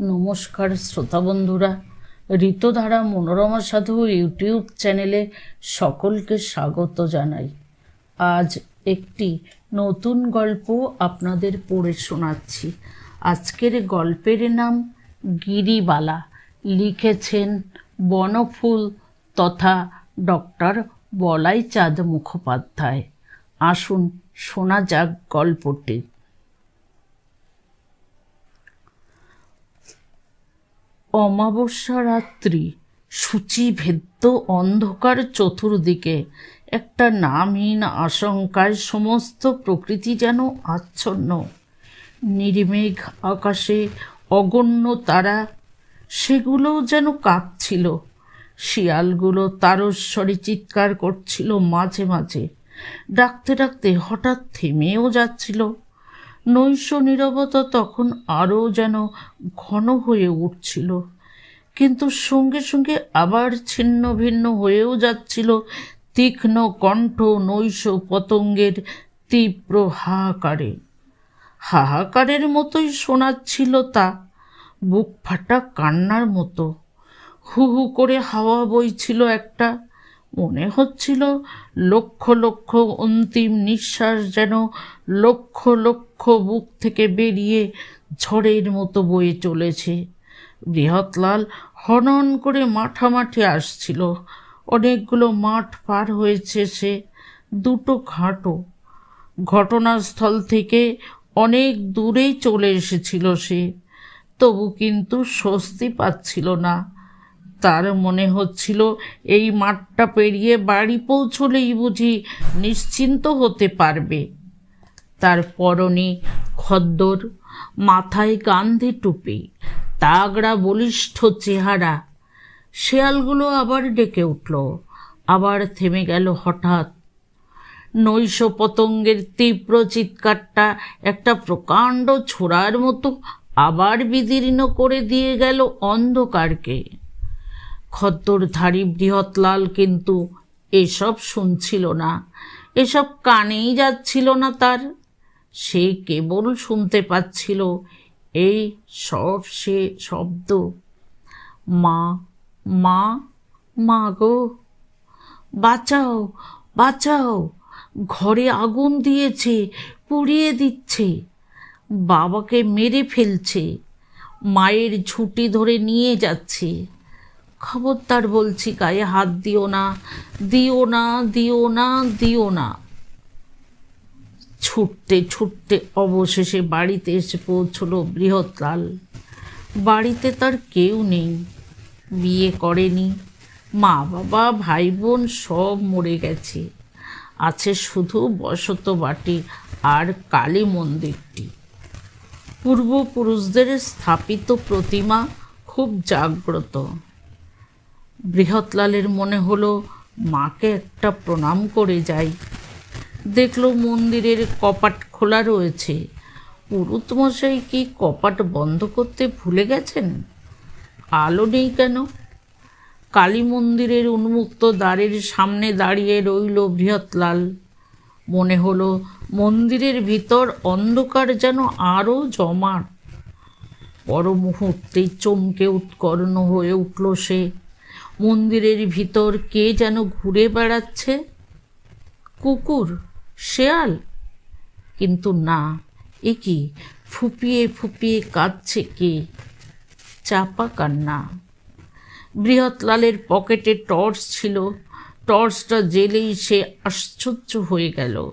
নমস্কার শ্রোতা বন্ধুরা, ঋতুধারা মনোরমা সাধু ইউটিউব চ্যানেলে সকলকে স্বাগত জানাই। আজ একটি নতুন গল্প আপনাদের পড়ে শোনাচ্ছি। আজকের গল্পের নাম গিরিবালা। লিখেছেন বনফুল তথা ডক্টর বলাই চাঁদ মুখোপাধ্যায়। আসুন শোনা যাক গল্পটি। অমাবস্যা রাত্রি সূচিভেদ্য অন্ধকার চতুর্দিকে। একটা নামহীন আশঙ্কায় সমস্ত প্রকৃতি যেন আচ্ছন্ন। নির্মেঘ আকাশে অগণ্য তারা, সেগুলোও যেন কাঁপছিল। শিয়ালগুলো তারস্বরে চিৎকার করছিল মাঝে মাঝে। ডাকতে ডাকতে হঠাৎ থেমেও যাচ্ছিল। নৈশ নীরবতা তখন আরও যেন ঘন হয়ে উঠছিল। কিন্তু সঙ্গে সঙ্গে আবার ছিন্ন ভিন্ন হয়েও যাচ্ছিল তীক্ষ্ণ কণ্ঠ নৈশ পতঙ্গের তীব্র হাহাকারে। হাহাকারের মতোই শোনাচ্ছিল তা, বুক ফাটা কান্নার মতো। হু হু করে হাওয়া বইছিল একটা মনে হচ্ছিল, লক্ষ লক্ষ অন্তিম নিঃশ্বাস যেন লক্ষ লক্ষ বুক থেকে বেরিয়ে ঝড়ের মতো বয়ে চলেছে। বৃহৎলাল হনন করে মাঠামাঠি আসছিল। অনেকগুলো মাঠ পার হয়েছে সে, দুটো ঘাটও। ঘটনাস্থল থেকে অনেক দূরেই চলে এসেছিল সে, তবু কিন্তু স্বস্তি পাচ্ছিল না। তার মনে হচ্ছিল এই মাঠটা পেরিয়ে বাড়ি পৌঁছলেই বুঝি নিশ্চিন্ত হতে পারবে। তার পরনে খদ্দর, মাথায় গান্ধী টুপি, তাগড়া বলিষ্ঠ চেহারা। শেয়ালগুলো আবার ডেকে উঠল, আবার থেমে গেল হঠাৎ। নৈশ পতঙ্গের তীব্র চিৎকারটা একটা প্রকাণ্ড ছোড়ার মতো আবার বিদীর্ণ করে দিয়ে গেল অন্ধকারকে। খদ্দরধারী বৃহৎলাল কিন্তু এসব শুনছিল না। এসব কানেই যাচ্ছিল না তার। সে কেবল শুনতে পাচ্ছিল এই সব সে শব্দ। মা মা মা গো। বাঁচাও বাঁচাও। ঘরে আগুন দিয়েছে, পুড়িয়ে দিচ্ছে। বাবাকে মেরে ফেলছে। মায়ের ঝুঁটি ধরে নিয়ে যাচ্ছে। খবরদার বলছি, গায়ে হাত দিও না দিও না দিও না দিও না। ছুটতে ছুটতে অবশেষে বাড়িতে এসে পৌঁছলো বৃহৎলাল। বাড়িতে তার কেউ নেই, বিয়ে করেনি। মা বাবা, ভাই বোন সব মরে গেছে। আছে শুধু বসত বাটি আর কালী মন্দিরটি। পূর্বপুরুষদের স্থাপিত প্রতিমা খুব জাগ্রত। বৃহৎলালের মনে হলো, মাকে একটা প্রণাম করে যাই। দেখল মন্দিরের কপাট খোলা রয়েছে। পুরুত মশাই, কি কপাট বন্ধ করতে ভুলে গেছেন? আলো নেই কেন? কালী মন্দিরের উন্মুক্ত দ্বারের সামনে দাঁড়িয়ে রইল বৃহৎলাল। মনে হলো, মন্দিরের ভিতর অন্ধকার যেন আরও জমাট। পর মুহূর্তেই চমকে উৎকর্ণ হয়ে উঠল সে। মন্দিরের ভিতর কে যেন ঘুরে বেড়াচ্ছে? কুকুর, শেয়াল? কিন্তু না, এ কি? ফুপিয়ে ফুপিয়ে কাঁদছে কে? চাপা কান্না। বৃহৎলালের পকেটে টর্চ ছিল। টর্চটা জেলেই সে আশ্চর্য হয়ে গেল।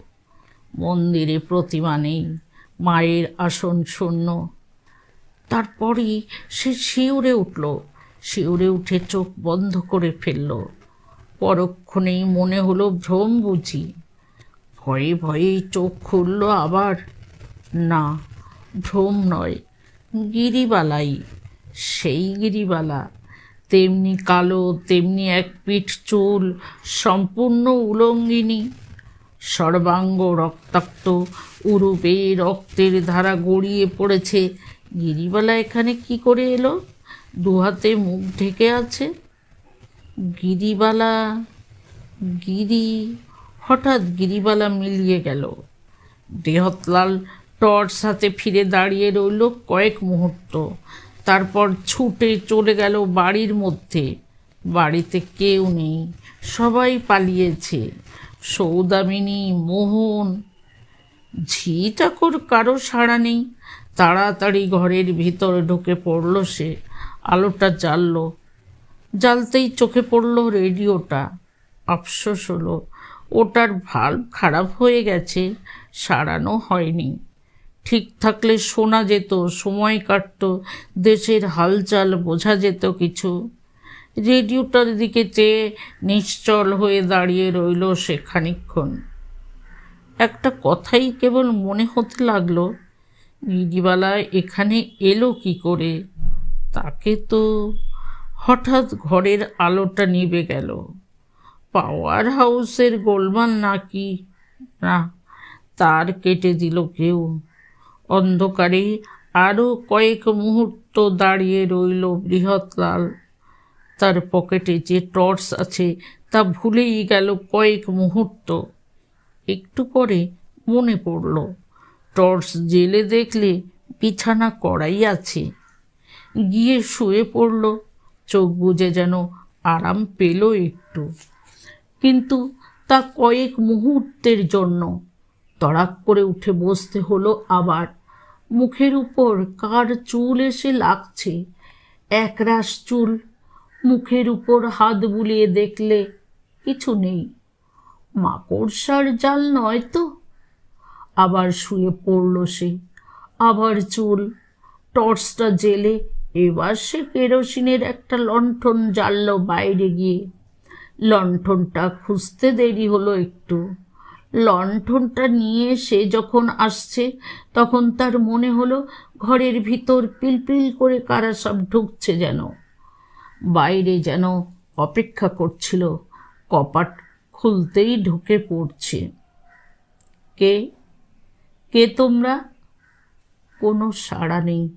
মন্দিরে প্রতিমা নেই, মায়ের আসন শূন্য। তারপরই সে শিউরে উঠল। শিউরে উঠে চোখ বন্ধ করে ফেলল। পরক্ষণেই মনে হলো ভ্রম বুঝি। ভয়ে ভয়েই চোখ খুলল আবার। না, ভ্রম নয়, গিরিবালাই। সেই গিরিবালা। তেমনি কালো, তেমনি এক পিঠ চুল, সম্পূর্ণ উলঙ্গিনী। সর্বাঙ্গ রক্তাক্ত উরুপে রক্তের ধারা গড়িয়ে পড়েছে। গিরিবালা এখানে কি করে এলো? দুহাতে মুখ ঢেকে আছে। গিরিবালা, গিরি, হঠাৎ গিরিবালা মিলিয়ে গেল। বৃহৎলাল টর্চ হাতে ফিরে দাঁড়িয়ে রইল কয়েক মুহূর্ত। তারপর ছুটে চলে গেল বাড়ির মধ্যে। বাড়িতে কেউ নেই, সবাই পালিয়েছে। সৌদামিনী, মোহন। ঝি চাকর কারও সাড়া নেই। তাড়াতাড়ি ঘরের ভিতর ঢুকে পড়ল সে। আলোটা জ্বালল। জ্বালতেই চোখে পড়ল রেডিওটা। আফসোস হলো, ওটার ভালো খারাপ হয়ে গেছে, সারানো হয়নি। ঠিক থাকলে শোনা যেত, সময় কাটত, দেশের হালচাল বোঝা যেত কিছু। রেডিওটার দিকে চেয়ে নিশ্চল হয়ে দাঁড়িয়ে রইল সে খানিক্ষণ একটা কথাই কেবল মনে হতে লাগল গিরিবালা এখানে এলো কি করে? তাকে তো হঠাৎ ঘরের আলোটা নিভে গেল। পাওয়ার হাউসের গোলমাল নাকি? না, তার কেটে দিল কেউ। অন্ধকারে আরও কয়েক মুহূর্ত দাঁড়িয়ে রইল বৃহৎলাল। তার পকেটে যে টর্চ আছে তা ভুলেই গেল কয়েক মুহূর্ত। একটু পরে মনে পড়ল, টর্চ জেলে দেখলে বিছানা করাই আছে। গিয়ে শুয়ে পড়ল। চোখ বুজে যেন আরাম পেল একটু। কিন্তু তা কয়েক মুহূর্তের জন্য। তড়াক করে উঠে বসতে হলো আবার। মুখের উপর কার চুল এসে লাগছে? একরাশ চুল। মুখের উপর হাত বুলিয়ে দেখলে কিছু নেই। মাকড়সার জাল নয় তো? আবার শুয়ে পড়ল সে। আবার চুল। টর্চটা জেলে এবার সে কেরোসিনের একটা লণ্ঠন জ্বালল বাইরে গিয়ে। লণ্ঠনটা খুঁজতে দেরি হলো একটু। লণ্ঠনটা নিয়ে সে যখন আসছে, তখন তার মনে হলো ঘরের ভিতর পিলপিল করে কারা সব ঢুকছে যেন। বাইরে যেন অপেক্ষা করছিল, কপাট খুলতেই ঢুকে পড়ছে। কে? কে তোমরা? কোনো সাড়া নেই।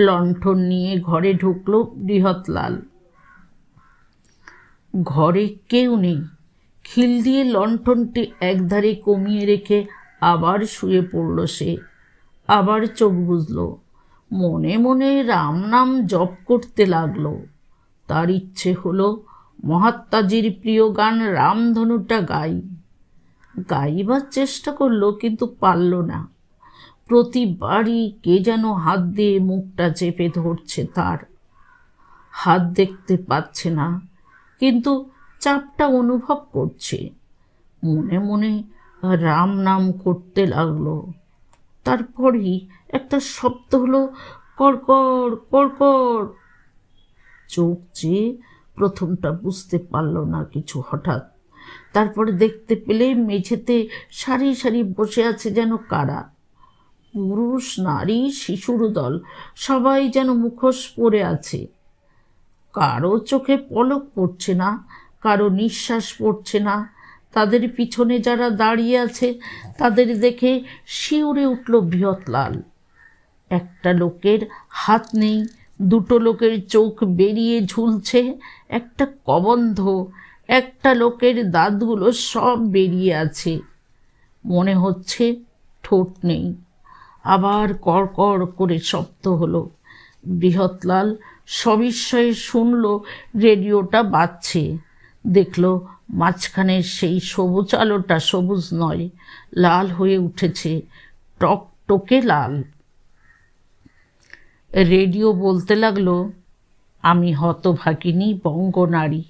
লণ্ঠন নিয়ে ঘরে ঢুকলো বৃহৎলাল। ঘরে কেউ নেই। খিল দিয়ে লণ্ঠনটি একধারে কমিয়ে রেখে আবার শুয়ে পড়ল সে। আবার চোখ বুঝল মনে মনে রাম নাম জপ করতে লাগল। তার ইচ্ছে হলো মহাত্মাজির প্রিয় গান রামধনুটা গাই। গাইবার চেষ্টা করল কিন্তু পারল না। প্রতিবারই কে যেন হাত দিয়ে মুখটা চেপে ধরছে তার। হাত দেখতে পাচ্ছে না, কিন্তু চাপটা অনুভব করছে। মনে মনে রাম নাম করতে লাগল। তারপরই একটা শব্দ হলো, কড়কড় কড়কড়! চোখ চেয়ে প্রথমটা বুঝতে পারল না কিছু হঠাৎ। তারপরে দেখতে পেলে মেঝেতে সারি সারি বসে আছে যেন কারা। পুরুষ, নারী, শিশুর দল, সবাই যেন মুখোশ পরে আছে। কারও চোখে পলক পড়ছে না, কারও নিঃশ্বাস পড়ছে না। তাদের পিছনে যারা দাঁড়িয়ে আছে, তাদের দেখে শিউরে উঠল বৃহৎলাল একটা লোকের হাত নেই, দুটো লোকের চোখ বেরিয়ে ঝুলছে, একটা কবন্ধ, একটা লোকের দাঁতগুলো সব বেরিয়ে আছে। মনে হচ্ছে ঠোঁট নেই। আবার কড়কড় করে শব্দ হলো। বৃহৎলাল সবিস্ময়ে শুনল, রেডিওটা বাজছে। দেখল মাঝখানের সেই সবুজ আলোটা সবুজ নয়, লাল হয়ে উঠেছে, টক টকটকে লাল। রেডিও বলতে লাগল, আমি হতভাগিনী বঙ্গনারী।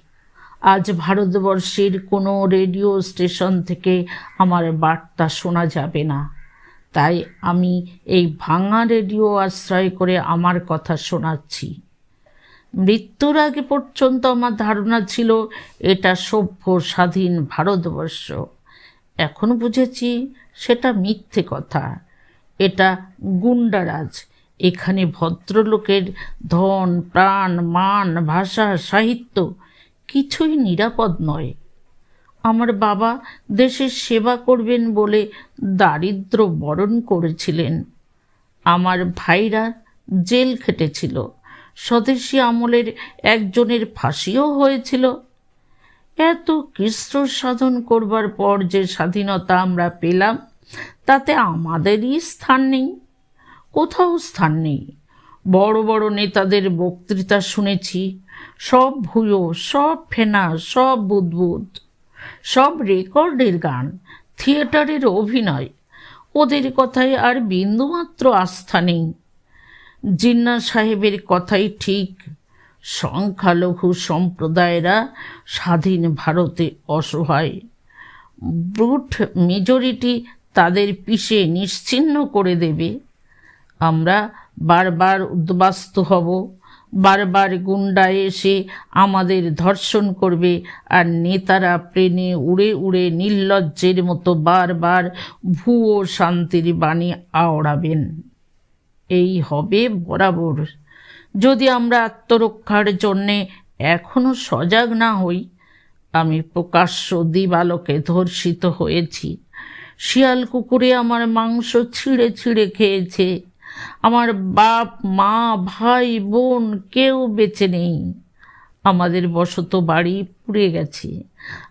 আজ ভারতবর্ষের কোনো রেডিও স্টেশন থেকে আমার বার্তা শোনা যাবে না। তাই আমি এই ভাঙা রেডিও আশ্রয় করে আমার কথা শোনাচ্ছি। মৃত্যুর আগে পর্যন্ত আমার ধারণা ছিল, এটা সভ্য স্বাধীন ভারতবর্ষ। এখন বুঝেছি সেটা মিথ্যে কথা। এটা গুন্ডারাজ। এখানে ভদ্রলোকের ধন, প্রাণ, মান, ভাষা, সাহিত্য কিছুই নিরাপদ নয়। আমার বাবা দেশের সেবা করবেন বলে দারিদ্র বরণ করেছিলেন। আমার ভাইরা জেল খেটেছিল। স্বদেশী আমলের একজনের ফাঁসিও হয়েছিল। এত কৃষ্ণ সাধন করবার পর যে স্বাধীনতা আমরা পেলাম, তাতে আমাদেরই স্থান নেই। কোথাও স্থান নেই। বড় বড় নেতাদের বক্তৃতা শুনেছি, সব ভুয়ো, সব ফেনা, সব বুদবুদ। সব রেকর্ডের গান, থিয়েটারের অভিনয়। ওদের কথায় আর বিন্দুমাত্র আস্থা নেই। জিন্না সাহেবের কথাই ঠিক। সংখ্যালঘু সম্প্রদায়েরা স্বাধীন ভারতে অসহায়। ব্রুট মেজরিটি তাদের পিষে নিশ্চিহ্ন করে দেবে। আমরা বারবার উদ্বাস্ত হব। বারবার গুন্ডা এসে আমাদের ধর্ষণ করবে আর নেতারা প্লেনে উড়ে উড়ে নির্লজ্জের মতো বারবার ভুয়ো শান্তির বাণী আওড়াবেন। এই হবে বরাবর। যদি আমরা আত্মরক্ষার জন্যে এখনও সজাগ না হই, আমি প্রকাশ্য দিবালোকে ধর্ষিত হয়েছি। শিয়াল কুকুরে আমার মাংস ছিঁড়ে ছিঁড়ে খেয়েছে। আমার বাপ, মা, ভাই, বোন কেউ বেঁচে নেই। আমাদের বসত বাড়ি পুড়ে গেছে।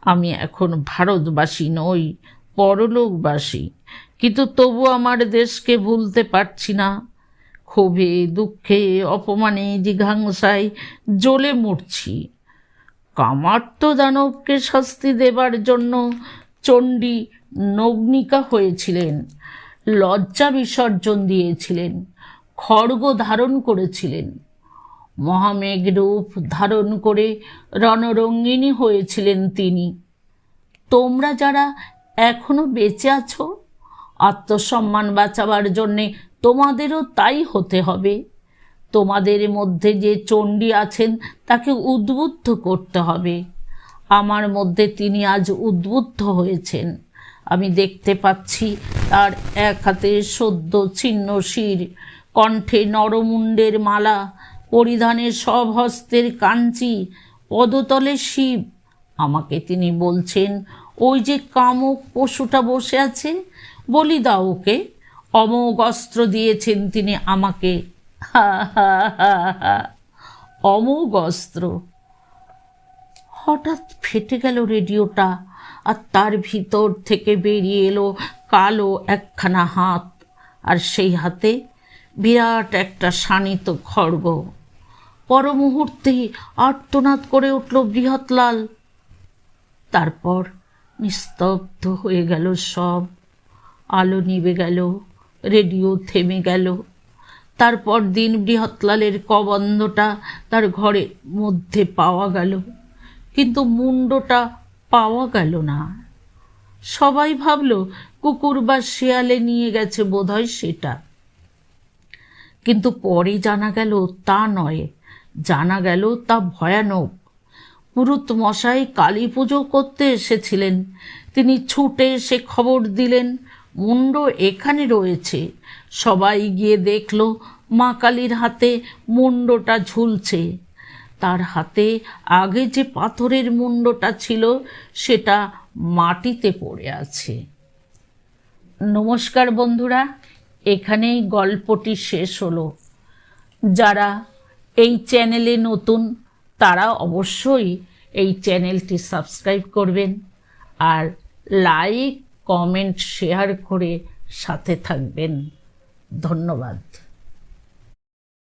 আমি এখন ভারতবাসী নই, পরলোকবাসী। কিন্তু তবু আমার দেশকে ভুলতে পারছি না। ক্ষোভে, দুঃখে, অপমানে, জিঘাংসায় জ্বলে মরছি। কামার্ত দানবকে শাস্তি দেবার জন্য চণ্ডী নগ্নিকা হয়েছিলেন। লজ্জা বিসর্জন দিয়েছিলেন, খড়গ ধারণ করেছিলেন। মহামেঘ রূপ ধারণ করে রণরঙ্গিনী হয়েছিলেন তিনি। তোমরা যারা এখনও বেঁচে আছো, আত্মসম্মান বাঁচাবার জন্যে তোমাদেরও তাই হতে হবে। তোমাদের মধ্যে যে চণ্ডী আছেন, তাকে উদ্বুদ্ধ করতে হবে। আমার মধ্যে তিনি আজ উদ্বুদ্ধ হয়েছেন। আমি দেখতে পাচ্ছি তার এক হাতে সদ্য ছিন্ন শির, কণ্ঠে নরমুণ্ডের মালা পরিধানের সব হস্তের কাঞ্চি, পদতলে শিব। আমাকে তিনি বলছেন, ওই যে কামক পশুটা বসে আছে, বলি দাও ওকে। অমোঘ অস্ত্র দিয়েছেন তিনি আমাকে। অমোঘ অস্ত্র। হঠাৎ ফেটে গেল রেডিওটা। আর তার ভিতর থেকে বেরিয়ে এলো কালো একখানা হাত। আর সেই হাতে বিরাট একটা শানিত খড়গ। পর মুহূর্তেই আর্তনাদ করে উঠল বৃহৎলাল। তারপর নিস্তব্ধ হয়ে গেল সব। আলো নিভে গেল, রেডিও থেমে গেল। তারপর দিন বৃহৎলালের কবন্ধটা তার ঘরের মধ্যে পাওয়া গেল। কিন্তু মুন্ডটা পাওয়া গেল না। সবাই ভাবল, কুকুর বা শেয়ালে নিয়ে গেছে বোধহয় সেটা। কিন্তু পরে জানা গেল তা নয়। জানা গেল তা ভয়ানক। পুরুত মশাই কালী পুজো করতে এসেছিলেন। তিনি ছুটে এসে খবর দিলেন, মুন্ড এখানে রয়েছে। সবাই গিয়ে দেখল, মা কালীর হাতে মুন্ডটা ঝুলছে। তার হাতে আগে যে পাথরের মুন্ডটা ছিল, সেটা মাটিতে পড়ে আছে। নমস্কার বন্ধুরা, এখানেই গল্পটি শেষ হলো। যারা এই চ্যানেলে নতুন, তারা অবশ্যই এই চ্যানেলটি সাবস্ক্রাইব করবেন আর লাইক, কমেন্ট, শেয়ার করে সাথে থাকবেন। ধন্যবাদ।